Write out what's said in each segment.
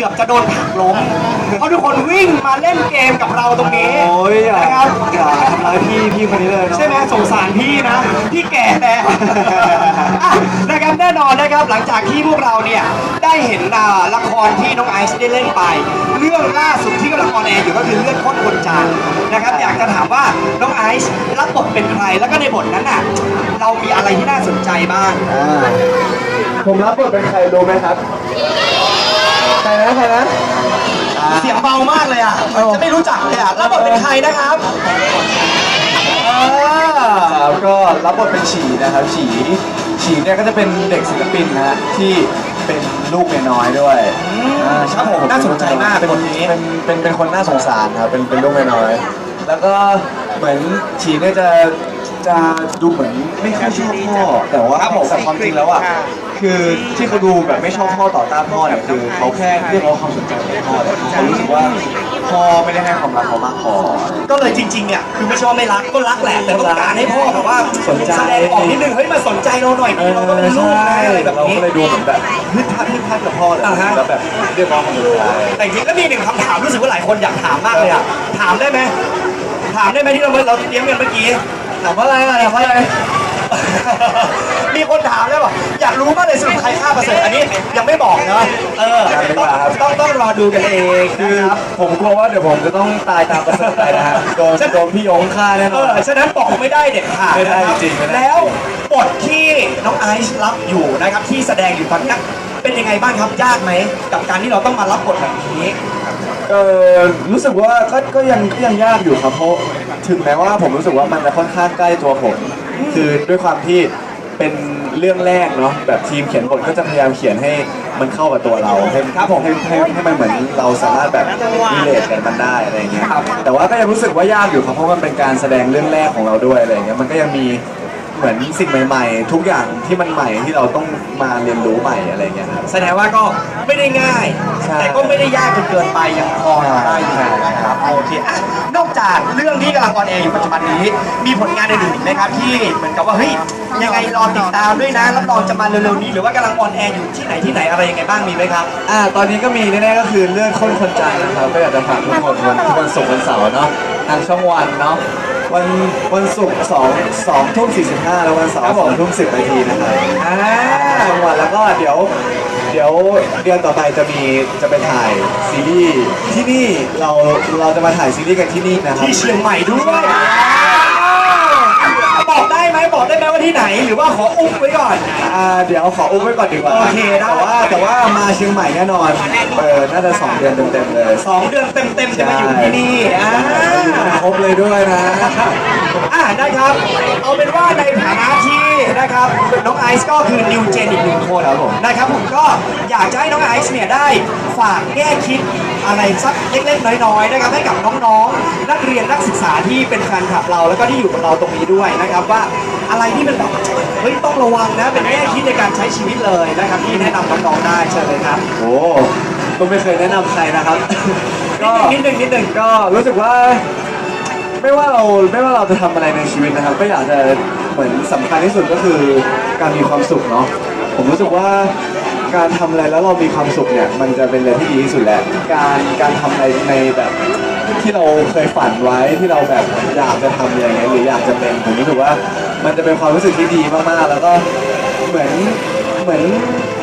กือบจะโดนผลักล้ม เพราะทุกคนวิ่งมาเล่นเกมกับเราตรงนี้โอ้ยอย่านะครับอย่าทำร้ายพี่พี่คนนี้เลยเนาะใช่ไหมสงสารพี่นะ พี่แก่แต่อะนะครับแน่นอนนะครับหลังจากที่พวกเราเนี่ยได้เห็นอ่าละครที่น้องไอซ์ได้เล่นไป เรื่องล่าสุดที่กำลังออนแอร์อยู่ก็คือเรื่องข้นคนจางนะครับ อยากจะถามว่าน้องไอซ์รับบทเป็นใครแล้วก็ในบทนั้นน่ะเรามีอะไรที่น่าสนใจบ้างอ่าผมรับบทเป็นใครรู้ไหมครับ ใครนะใครนะอ่าเสียงเบามากเลยอะเหมือนจะไม่รู้จักเลยอะรับบทเป็นใครนะครับอ่าก็รับบทเป็นฉีนะครับ ฉีฉีเนี่ยก็จะเป็นเด็กศิลปินนะฮะที่เป็นลูกเมียน้อยด้วยอ่าครับผมน่าสนใจมากเป็นบทนี้เป็นเป็นเป็นคนน่าสงสารครับเป็นเป็นลูกเมียน้อย แล้วก็เหมือนฉีเนี่ยจะจะดูเหมือนไม่ค่อยชอบพ่อแต่ว่าครับผมแต่ความจริงแล้วอะ คือที่เขาดูแบบไม่ชอบพ่อต่อต้านพ่อเนี่ยคือเขาแค่เรียกร้องความสนใจจากพ่อแต่เขารู้สึกว่าพ่อไม่ได้ให้ความรักเขามากพอ ก็เลยจริงๆเนี่ยคือไม่ใช่ว่าไม่รักก็รักแหละแต่ต้องการให้พ่อแบบว่าสนใจ แสดงออกนิดนึงเฮ้ยมาสนใจเราหน่อยดิเราก็เป็นลูกนะอะไรแบบเรานี้ ก็เลยดูเหมือนแบบพึ่งพัดพึ่งพัดกับพ่อเลยอ่าฮะ แล้วแบบเรียกร้องความสนใจแต่จริงๆก็มีหนึ่งคำถามรู้สึกว่าหลายคนอยากถามมากเลยอะถามได้ไหมถามได้ไหมที่เราเราเตรียมกันเมื่อกี้ถามว่าอะไรอะถามว่าอะไร มีคนถามแล้วบอกอยากรู้มากเลยสรุปใครฆ่าประเสริฐอันนี้ยังไม่บอกเนอะเออต้องต้องต้องรอดูกันเองคือนะครับผมกลัวว่าเดี๋ยวผมจะต้องตายตามประเสริฐไปนะฮะโดนโดนพี่ยงฆ่าแน่นเออน อฉะนั้นบอกไม่ได้เด็ดขาดไม่ได้นะครับจริงๆไม่ได้ แล้วบทที่น้องไอซ์รับอยู่นะครับที่แสดงอยู่ตอนเนี้ยเป็นยังไงบ้างครับยากไหมกับการที่เราต้องมารับบทแบบนี้ เออรู้สึกว่าก็ก็ยังก็ยังยากอยู่ครับเพราะถึงแม้ว่าผมรู้สึกว่ามันจะค่อนข้างใกล้ตัวผม คือด้วยความที่เป็นเรื่องแรกเนาะแบบทีมเขียนบทก็จะพยายามเขียนให้มันเข้ากับตัวเราให้ครับผมให้ให้ให้มันเหมือนเราสามารถแบบรีเลทกันมันได้อะไรอย่างเงี้ยครับแต่ว่าก็ยังรู้สึกว่ายากอยู่ครับเพราะมันเป็นการแสดงเรื่องแรกของเราด้วยอะไรอย่างเงี้ยมันก็ยังมี เหมือนสิ่งใหม่ ๆ ทุกอย่างที่มันใหม่ที่เราต้องมาเรียนรู้ใหม่อะไรอย่างเงี้ยครับ แสดงว่าก็ไม่ได้ง่าย ใช่แต่ก็ไม่ได้ยากจนเกินไปยังพอทำได้อยู่ใช่ครับโอเคอะนอกจากเรื่องที่กำลังออนแอร์อยู่ปัจจุบันนี้ มีผลงานอื่นๆอีกไหมครับที่เหมือนกับว่าเฮ้ยยังไงรอติดตามด้วยนะรับรองจะมาเร็วๆนี้หรือว่ากำลังออนแอร์อยู่ที่ไหนที่ไหนอะไรยังไงบ้างมีไหมครับ อ่าตอนนี้ก็มีแน่ๆก็คือเรื่องค้นคนจางนะครับก็อยากจะฝากทุกคนวันทุกวันศุกร์วันเสาร์เนาะทางช่องวันเนาะ วันวันศุกร์สองสองทุ่มสี่สิบห้าแล้ววันเสาร์สองทุ่มสิบนาทีนะครับอ่าช่องวันแล้วก็เดี๋ยว เดี๋ยวเดือนต่อไปจะมีจะไปถ่ายซีรีส์ที่นี่เราเราจะมาถ่ายซีรีส์กันที่นี่นะครับ ที่เชียงใหม่ด้วย บอกได้ไหมบอกได้ไหมว่าที่ไหน หรือว่าขออุ้มไว้ก่อนอ่าเดี๋ยวขออุ้มไว้ก่อนดีกว่าโอเคได้ แต่ว่าแต่ว่ามาเชียงใหม่แน่นอนเออน่าจะสองเดือนเต็มๆเลยสองเดือนเต็มๆจะมาอยู่ที่นี่อ่าครบเลยด้วยนะอ่าได้ครับเอาเป็นว่าในฐานะที่นะครับน้องไอซ์ก็คือนิวเจนอีกหนึ่งคนครับผมนะครับผมก็อยากจะให้น้องไอซ์เนี่ยได้ฝากแง่คิด อะไรสักเล็กๆน้อยๆนะครับให้กับน้องๆ นักเรียนนักศึกษาที่เป็นแฟนคลับเรา แล้วก็ที่อยู่กับเราตรงนี้ด้วยนะครับว่าอะไรที่มันแบบเฮ้ยต้องระวังนะเป็นแง่คิดในการใช้ชีวิตเลยนะครับที่แนะนำน้องๆได้เชิญเลยครับโอ้ก็ไม่เคยแนะนำใครนะครับ ก็นิดนึงนิดนึงก็รู้สึกว่า ไม่ว่าเราไม่ว่าเราจะทำอะไรในชีวิตนะครับ ก็อยากจะเหมือนสำคัญที่สุดก็คือการมีความสุขเนาะผมรู้สึกว่า การทำอะไรแล้วเรามีความสุขเนี่ยมันจะเป็นอะไรที่ดีที่สุดแหละการการทำอะไรในแบบที่เราเคยฝันไว้ที่เราแบบอยากจะทำอะไรเงี้ยหรืออยากจะเป็นผมรู้สึกว่ามันจะเป็นความรู้สึกที่ดีมากๆ แล้วก็เหมือนเหมือน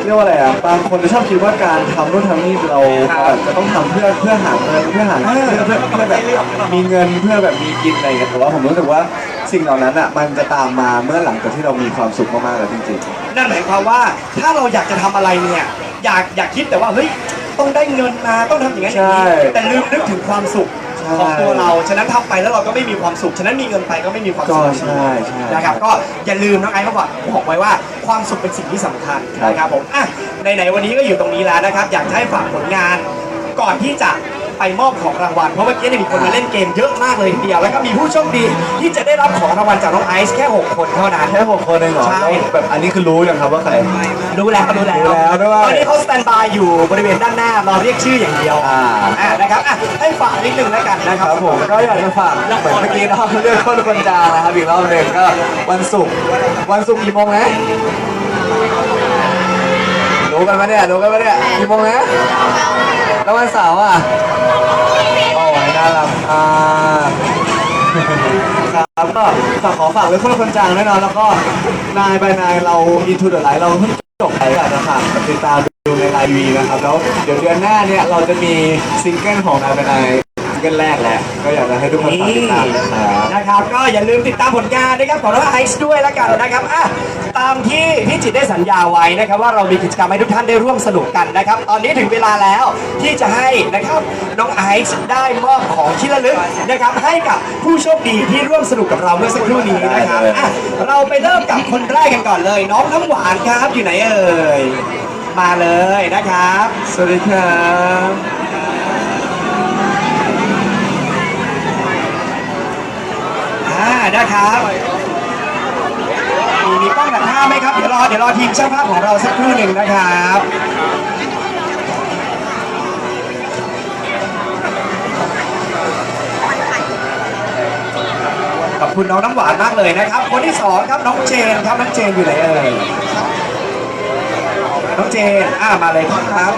เรียกว่าอะไรอะบางคนจะชอบคิดว่าการทำนู่นทำนี่เราแบบจะต้องทำเพื่อเพื่อหาเงินเพื่อหาเงินเพื่อเพื่อเพื่อแบบมีเงินเพื่อแบบมีกินอะไรเงี้ยแต่ว่าผมรู้สึกว่าสิ่งเหล่านั้นอะมันจะตามมาเมื่อหลังจากที่เรามีความสุขมากๆแล้วจริงนั่นหมายความว่าถ้าเราอยากจะทำอะไรเนี่ยอยากอยากคิดแต่ว่าเฮ้ยต้องได้เงินมาต้องทำอย่างนั้นอย่างนี้แต่ลืมนึกถึงความสุข ของตัวเราฉะนั้นทำไปแล้วเราก็ไม่มีความสุข ฉะนั้นมีเงินไปก็ไม่มีความๆก็สุขใช่ใช่นะครับก็อย่าลืมน้องไอ้เขาบอกบอกไว้ว่าความสุขเป็นสิ่งที่สำคัญครับ นะครับผมอะไหนๆวันนี้ก็อยู่ตรงนี้แล้วนะครับ อยากจะให้ฝากผลงานก่อนที่จะ ไปมอบของรางวัล เพราะเมื่อกี้เนี่ยมีคนมาเล่นเกมเยอะมากเลยทีเดียว แล้วก็มีผู้โชคดีที่จะได้รับของรางวัลจากน้องไอซ์แค่ 6 คนเท่านั้น แค่หกคนเองเหรอใช่ แล้วแบบอันนี้คือรู้ยังครับว่าใคร รู้แล้วรู้แล้วรู้แล้วด้วย ตอนนี้เขาสแตนบายอยู่บริเวณด้านหน้ารอเรียกชื่ออย่างเดียวอ่า อ่านะครับอะให้ฝากนิดนึงแล้วกันนะคครัรับบผมก็อยากจะฝากเหมือนเมื่อกี้เนาะเรื่องคนคนจางนะครับอีกรอบหนึ่งก็วันศุกร์วันศุกร์กี่โมงนะรู้กันไหมเนี่ยรู้กันไหมเนี่ยกี่โมงนะ แล้ววันเสาร์อะโอ้ยน่ารักอ่าครับก็ฝากขอฝากไว้คนละคนจังแน่นอนแล้วก็นายไปนายเรา into the light เราเพิ่งจบไปกันนะครับติดตามดูในไลน์วีนะครับแล้วเดี๋ยวเดือนหน้าเนี่ยเราจะมีซิงเกิลของนายไปนาย งเกิลแรกแหละก็อยากจะให้ทุกคนฝากติดตามนะครับ นะครับก็อย่าลืมติดตามผลงานนะครับของน้องไอซ์ด้วยแล้วกันนะครับอะตามที่พี่จิตรได้สัญญาไว้นะครับ ว่าเรามีกิจกรรมให้ทุกท่านได้ร่วมสนุกกันนะครับ ตอนนี้ถึงเวลาแล้วที่จะให้นะครับน้องไอซ์ได้มอบของที่ระลึกนะครับ ให้กับผู้โชคดีที่ร่วมสนุกกับเราเมื่อสักครู่นี้นะครับอะเราไปเริ่มกับคนแรกกันก่อนเลย น้องน้ำหวานครับอยู่ไหนเอ่ยมาเลยนะครับ สวัสดีครับ อ่านะครับมีมีกล้องดักหน้าไหมครับ เดี๋ยวรอเดี๋ยวรอทีมช่างภาพของเราสักครู่หนึ่งนะครับขอบคุณน้องน้ำหวานมากเลยนะครับ คนที่สองครับน้องเจนครับน้องเจนอยู่ไหนเอ่ยน้องเจนอ่ามาเลยครับ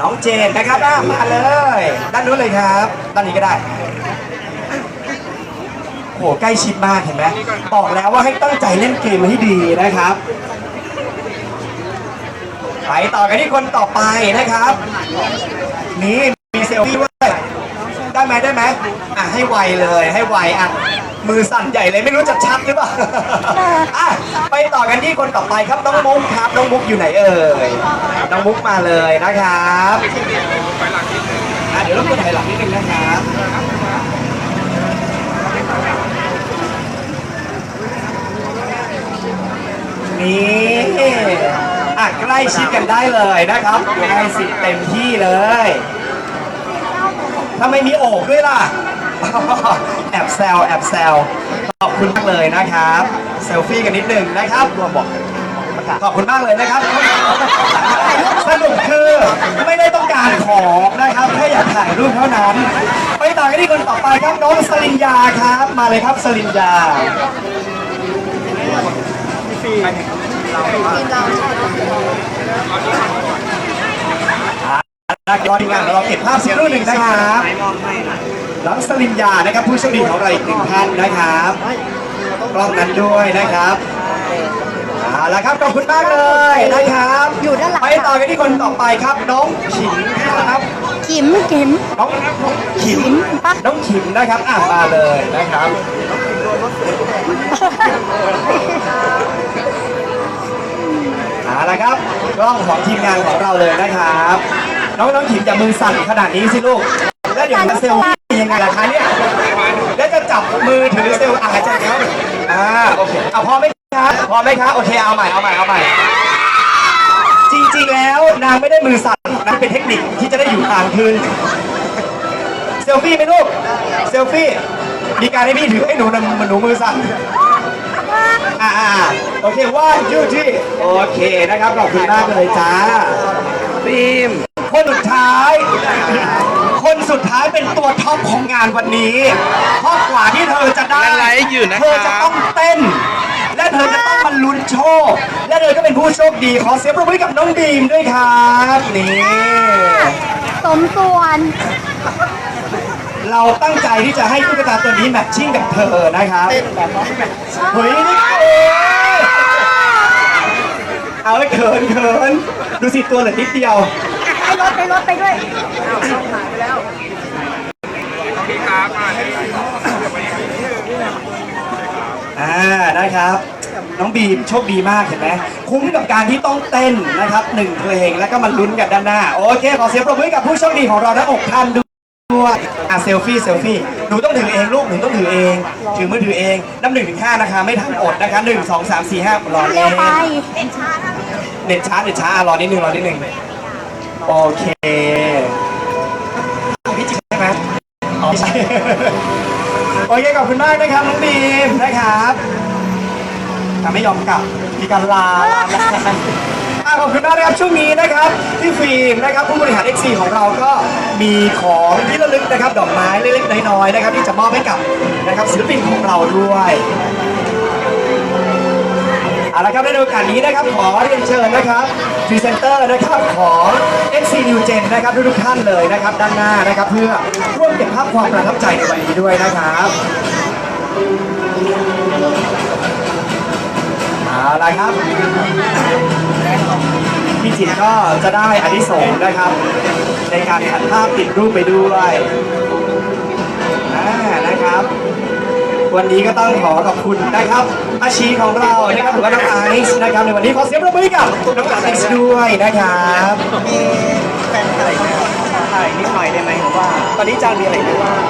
น้องเจนนะครับอะมาเลย ด้านนู้นเลยครับ ด้านนี้ก็ได้โหใกล้ชิดมากเห็นไหมบอกแล้วว่าให้ตั้งใจเล่นเกมให้ดีนะครับไปต่อกันที่คนต่อไปนะครับ นี่มีเซลฟี่ว่า มได้ไหมอะให้ไวเลยให้ไวอะมือสั่นใหญ่เลยไม่รู้จะชัดหรือเปล่าอะไปต่อกันที่คนต่อไปครับน้องมุกครับน้องมุกอยู่ไหนเอ่ยน้องมุกมาเลยนะครับอะเดี๋ยวรบกวนถอยหลังนิดนึงนะครับนี่อะใกล้ชิดกันได้เลยนะครับให้สิทธิ์เต็มที่เลย ทำไมมีโอบด้วยล่ะ แอบแซวแอบแซวขอบคุณมากเลยนะครับ เซลฟี่กันนิดหนึ่งนะครับรวมบอกขอบคุณมากเลยนะครับ สรุปคือไม่ได้ต้องการของนะครับแค่อยากถ่ายรูปเท่านั้น ไปต่อกันที่คนต่อไปครับน้องสลินยาครับ มาเลยครับสลินยานักร อทีมงานของเราเก็บภาพสักครู่หนึ่งนะครับน้องสลินยานะครับผู้โชคดีของเราอีกหนึ่งท่านนะครับกล้องนั้นด้วยนะครับเอาละครับขอบคุณมากเลยนะครับอยู่ด้านหลังไปต่อกันที่คนต่อไปครับ น้องขิมนะครับขิมขิมน้องขิมปะน้องขิมนะครับอะมาเลยนะครับเอาละครับกล้องของทีมงานของเราเลยนะครับ น้องน้องขิมอย่ามือสั่นขนาดนี้สิลูก แล้วเดี๋ยวจะเซลฟี่ยังไงล่ะคะเนี่ย แล้วจะจับมือถือเซลอาหายใจแล้วอ่าโอเคเอาพอไหมครับพอไหมครับโอเคเอาใหม่เอาใหม่เอาใหม่ จริงๆแล้วนางไม่ได้มือสั่นนะเป็นเทคนิคที่จะได้อยู่ห่างคืนเซลฟี่ไหมลูก เซลฟี่ มีการให้พี่ถือให้หนูนะมันหนูมือสั่นอ่าโอเคว่ายูที่โอเคนะครับขอบคุณมากเลยจ้าฟิล์ม คนสุดท้าย คนสุดท้ายเป็นตัวท็อปของงานวันนี้ เพราะกว่าที่เธอจะได้ไลฟ์อยู่นะครับ เธอจะต้องเต้น และเธอจะต้องมาลุ้นโชค และเธอก็เป็นผู้โชคดี ขอเสียงปรบมือให้กับน้องดีมด้วยครับนี่ สมส่วน เราตั้งใจที่จะให้ตุ๊กตาตัวนี้แมทชิ่งกับเธอนะครับเฮ้ยนี่โอ้ยเอาให้เขินเขินดูสิตัวเหลือนิดเดียว ไปรถไปรถไปด้วยอ่านะครับ น้องบีมโชคดีมากเห็นไหมคุ้มกับการที่ต้องเต้นนะครับหนึ่งเพลงแล้วก็มาลุ้นกันด้านหน้า โอเค ขอเสียงปรบมือให้กับผู้โชคดีของเราทั้งอกท่านด้วยอะเซลฟี่เซลฟี่หนูต้องถือเองลูกหนูต้องถือเอง ถือมือถือเองนับหนึ่งถึงห้านะคะ ไม่ทันอดนะคะหนึ่งสองสามสี่ห้ารอเร็เล่วนไปเน็ตช้าเน็ตช้ารอนิดนึงรอนิดนึง โอเคพี่จิใช่ไหมอ๋อไม่ใช่โอเคขอบคุณมากนะครับน้องบีมนะครับแต่ไม่ยอมกลับมีการลาลาลาอะขอบคุณมากนะครับช่วงนี้นะครับที่ฟิล์มนะครับผู้บริหาร XC ของเราก็มีของที่ระลึกนะครับดอกไม้เล็กๆน้อยๆนะครับที่จะมอบให้กับนะครับศิลปินของเราด้วย เอาละครับในโอกาสนี้นะครับขอเรียนเชิญนะครับพรีเซนเตอร์นะครับของ XC New Gen นะครับทุกๆท่านเลยนะครับด้านหน้านะครับเพื่อร่วมเก็บภาพความประทับใจในวันนี้ด้วยนะครับเอาละครับพี่จิตรก็จะได้อานิสงส์นะครับ ในการถ่ายภาพติดรูปไปด้วยนะครับ วันนี้ก็ต้องขอขอบคุณนะครับอาชีของเรานะครับหรือว่าน้องไอซ์นะครับในวันนี้ขอเสียงปรบมือให้กับน้องไอซ์ด้วยนะครับมีแฟนถ่ายไหมถ่ายนิดหน่อยได้ไหมหรือว่า ตอนนี้จางมีอะไรบ้าง